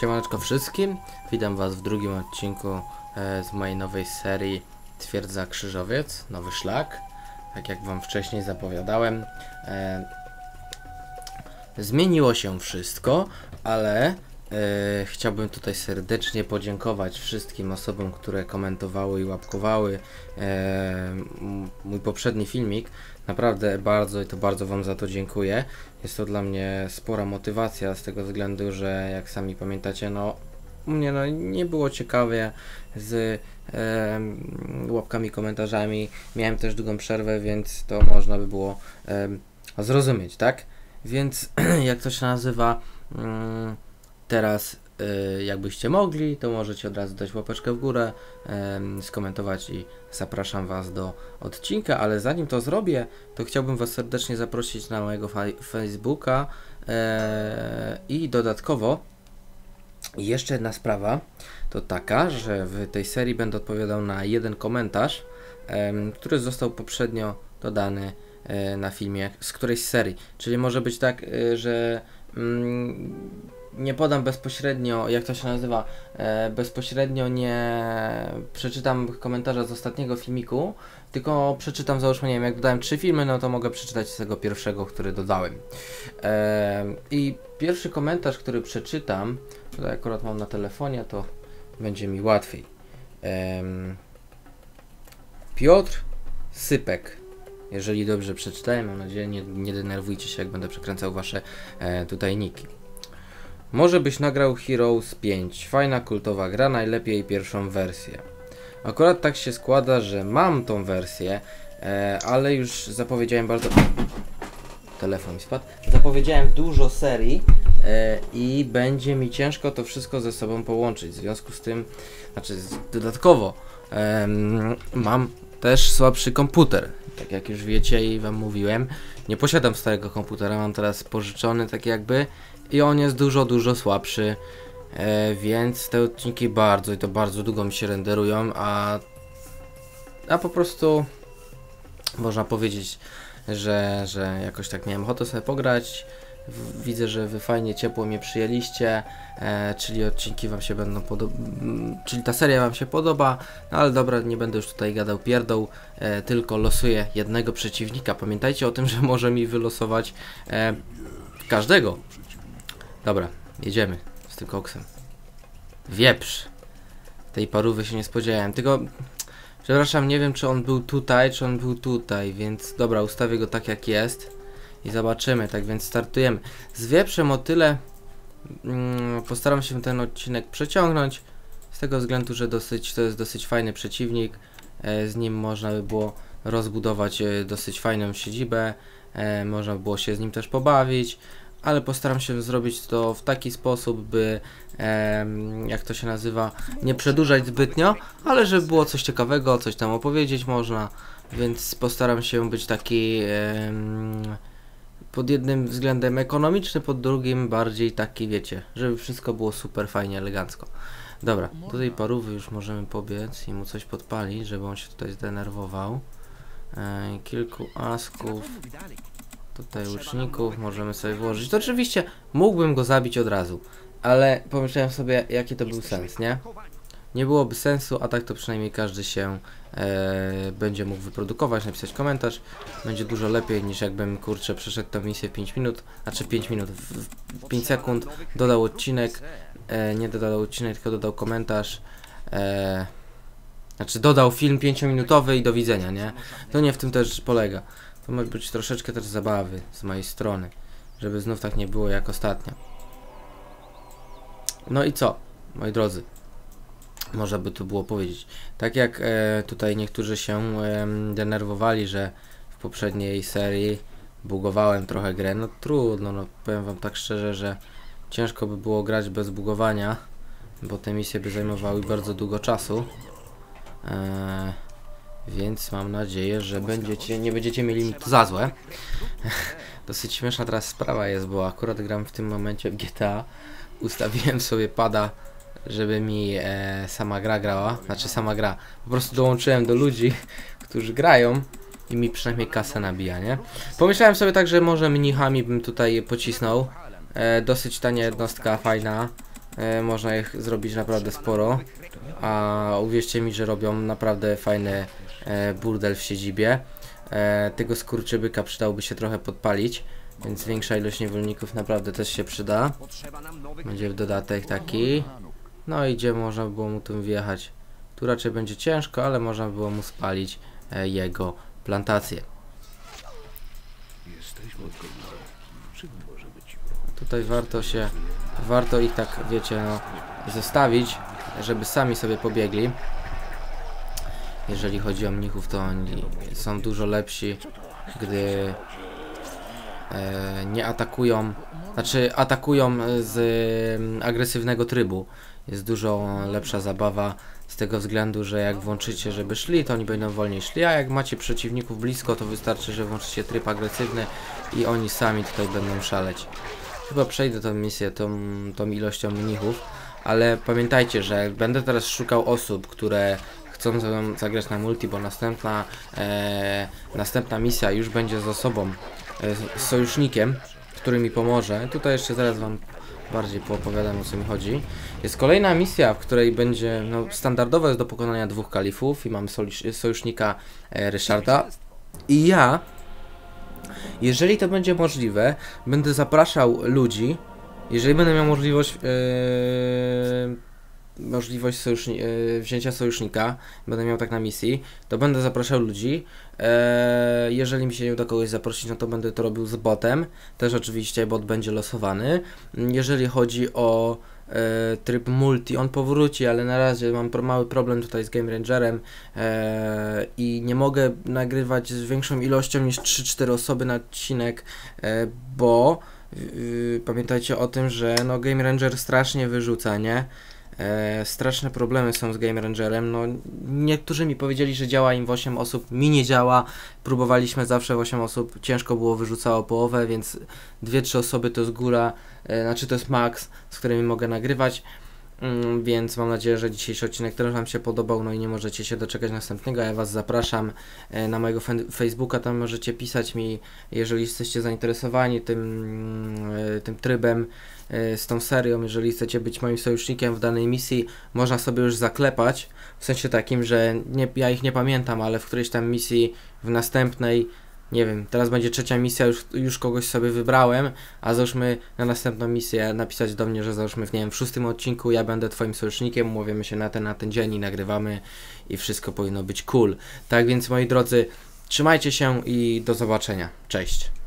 Siemaneczko wszystkim, witam was w drugim odcinku e, z mojej nowej serii Twierdza Krzyżowiec, nowy szlak. Tak jak wam wcześniej zapowiadałem, e, zmieniło się wszystko, ale e, chciałbym tutaj serdecznie podziękować wszystkim osobom, które komentowały i łapkowały e, mój poprzedni filmik. Naprawdę bardzo i to bardzo Wam za to dziękuję. Jest to dla mnie spora motywacja z tego względu, że jak sami pamiętacie, no mnie no, nie było ciekawie z em, łapkami, komentarzami. Miałem też długą przerwę, więc to można by było zrozumieć, tak? Więc jak to się nazywa, mm, teraz y, jakbyście mogli, to możecie od razu dać łapeczkę w górę, skomentować i zapraszam Was do odcinka, ale zanim to zrobię, to chciałbym Was serdecznie zaprosić na mojego Facebooka e, i dodatkowo jeszcze jedna sprawa to taka, że w tej serii będę odpowiadał na jeden komentarz, który został poprzednio dodany e, na filmie z którejś serii. Czyli może być tak, e, że mm, nie podam bezpośrednio, jak to się nazywa, e, bezpośrednio nie przeczytam komentarza z ostatniego filmiku, tylko przeczytam, załóżmy, nie wiem, jak dodałem trzy filmy, no to mogę przeczytać z tego pierwszego, który dodałem. Em, I pierwszy komentarz, który przeczytam, tutaj akurat mam na telefonie, to będzie mi łatwiej. Piotr Sypek. Jeżeli dobrze przeczytałem, mam nadzieję, nie, nie denerwujcie się, jak będę przekręcał wasze e, tutaj niki. Może byś nagrał Heroes 5. Fajna, kultowa gra, najlepiej pierwszą wersję. Akurat tak się składa, że mam tą wersję, e, ale już zapowiedziałem bardzo. Telefon mi spadł. Zapowiedziałem dużo serii e, i będzie mi ciężko to wszystko ze sobą połączyć. W związku z tym, znaczy dodatkowo em, mam też słabszy komputer. Tak jak już wiecie i wam mówiłem, nie posiadam starego komputera, mam teraz pożyczony tak jakby i on jest dużo, dużo słabszy. E, więc te odcinki bardzo i to bardzo długo mi się renderują, a, a po prostu można powiedzieć, że, że jakoś tak miałem ochotę sobie pograć. Widzę, że wy fajnie ciepło mnie przyjęliście, e, czyli odcinki wam się będą podobać, czyli ta seria wam się podoba, no ale dobra, nie będę już tutaj gadał pierdoł, e, tylko losuję jednego przeciwnika. Pamiętajcie o tym, że może mi wylosować e, każdego. Dobra, jedziemy z tym koksem. Wieprz. Tej parówy się nie spodziewałem, tylko przepraszam, nie wiem czy on był tutaj, czy on był tutaj, więc dobra, ustawię go tak jak jest i zobaczymy, tak więc startujemy. Z wieprzem o tyle mm, postaram się ten odcinek przeciągnąć, z tego względu, że dosyć, to jest dosyć fajny przeciwnik, e, z nim można by było rozbudować e, dosyć fajną siedzibę, e, można by było się z nim też pobawić, ale postaram się zrobić to w taki sposób, by em, jak to się nazywa, nie przedłużać zbytnio, ale żeby było coś ciekawego, coś tam opowiedzieć można, więc postaram się być taki em, pod jednym względem ekonomiczny, pod drugim bardziej taki, wiecie, żeby wszystko było super fajnie, elegancko. Dobra, do tej parówy już możemy pobiec i mu coś podpalić, żeby on się tutaj zdenerwował. E, kilku asków, tutaj łuczników możemy sobie włożyć. To oczywiście mógłbym go zabić od razu, ale pomyślałem sobie, jaki to był sens, nie? Nie byłoby sensu, a tak to przynajmniej każdy się e, będzie mógł wyprodukować, napisać komentarz. Będzie dużo lepiej niż jakbym kurczę przeszedł tę misję 5 minut, znaczy 5 minut, w, w 5 sekund, dodał odcinek, e, nie dodał odcinek, tylko dodał komentarz. E, znaczy dodał film 5-minutowy i do widzenia, nie? To nie w tym też polega. To może być troszeczkę też zabawy z mojej strony, żeby znów tak nie było jak ostatnio. No i co, moi drodzy? Można by tu było powiedzieć. Tak jak e, tutaj niektórzy się e, denerwowali, że w poprzedniej serii bugowałem trochę grę, no trudno, no powiem wam tak szczerze, że ciężko by było grać bez bugowania, bo te misje by zajmowały bardzo długo czasu. E, więc mam nadzieję, że będziecie, nie będziecie mieli mi to za złe. Dosyć śmieszna teraz sprawa jest, bo akurat gram w tym momencie w GTA. Ustawiłem sobie pada żeby mi e, sama gra grała, znaczy sama gra. Po prostu dołączyłem do ludzi, którzy grają i mi przynajmniej kasę nabija, nie? Pomyślałem sobie tak, że może mnichami bym tutaj pocisnął. E, dosyć tania jednostka, fajna. E, można ich zrobić naprawdę sporo. A uwierzcie mi, że robią naprawdę fajny e, burdel w siedzibie. E, tego skurczybyka przydałoby się trochę podpalić. Więc większa ilość niewolników naprawdę też się przyda. Będzie w dodatek taki. No i gdzie można by było mu tym wjechać. Tu raczej będzie ciężko, ale można by było mu spalić e, jego plantację. Tutaj warto się, warto ich tak, wiecie, no, zostawić, żeby sami sobie pobiegli. Jeżeli chodzi o mnichów, to oni są dużo lepsi, gdy e, nie atakują, znaczy atakują z mm, agresywnego trybu. Jest dużo lepsza zabawa z tego względu, że jak włączycie, żeby szli, to oni będą wolniej szli, a jak macie przeciwników blisko, to wystarczy, że włączycie tryb agresywny i oni sami tutaj będą szaleć. Chyba przejdę tą misję, tą, tą ilością mnichów, ale pamiętajcie, że będę teraz szukał osób, które chcą zagrać na multi, bo następna, e, następna misja już będzie z osobą, e, z sojusznikiem, który mi pomoże. Tutaj jeszcze zaraz wam bardziej poopowiadam o co mi chodzi. Jest kolejna misja, w której będzie, no standardowo jest do pokonania dwóch kalifów i mamy sojusz- sojusznika e, Ryszarda. I ja, jeżeli to będzie możliwe, będę zapraszał ludzi, jeżeli będę miał możliwość e, możliwość sojuszni- e, wzięcia sojusznika, będę miał tak na misji, to będę zapraszał ludzi. E, jeżeli mi się nie uda kogoś zaprosić, no to będę to robił z botem. Też oczywiście bot będzie losowany. Jeżeli chodzi o e, tryb multi, on powróci, ale na razie mam mały problem tutaj z Game Rangerem i nie mogę nagrywać z większą ilością niż 3-4 osoby na odcinek, bo pamiętajcie o tym, że no Game Ranger strasznie wyrzuca, nie? E, straszne problemy są z Game Rangerem. No, niektórzy mi powiedzieli, że działa im w 8 osób, mi nie działa. Próbowaliśmy zawsze w 8 osób, ciężko było, wyrzucało połowę, więc 2-3 osoby to jest góra, e, znaczy to jest max, z którymi mogę nagrywać. Mm, Więc mam nadzieję, że dzisiejszy odcinek też Wam się podobał, no i nie możecie się doczekać następnego. Ja Was zapraszam e, na mojego Facebooka, tam możecie pisać mi, jeżeli jesteście zainteresowani tym, e, tym trybem, e, z tą serią, jeżeli chcecie być moim sojusznikiem w danej misji, można sobie już zaklepać, w sensie takim, że nie, ja ich nie pamiętam, ale w którejś tam misji w następnej nie wiem, teraz będzie trzecia misja, już, już kogoś sobie wybrałem, a załóżmy na następną misję napisać do mnie, że załóżmy w, nie wiem, w szóstym odcinku ja będę twoim sojusznikiem, umówimy się na ten, na ten dzień i nagrywamy i wszystko powinno być cool. Tak więc moi drodzy, trzymajcie się i do zobaczenia. Cześć.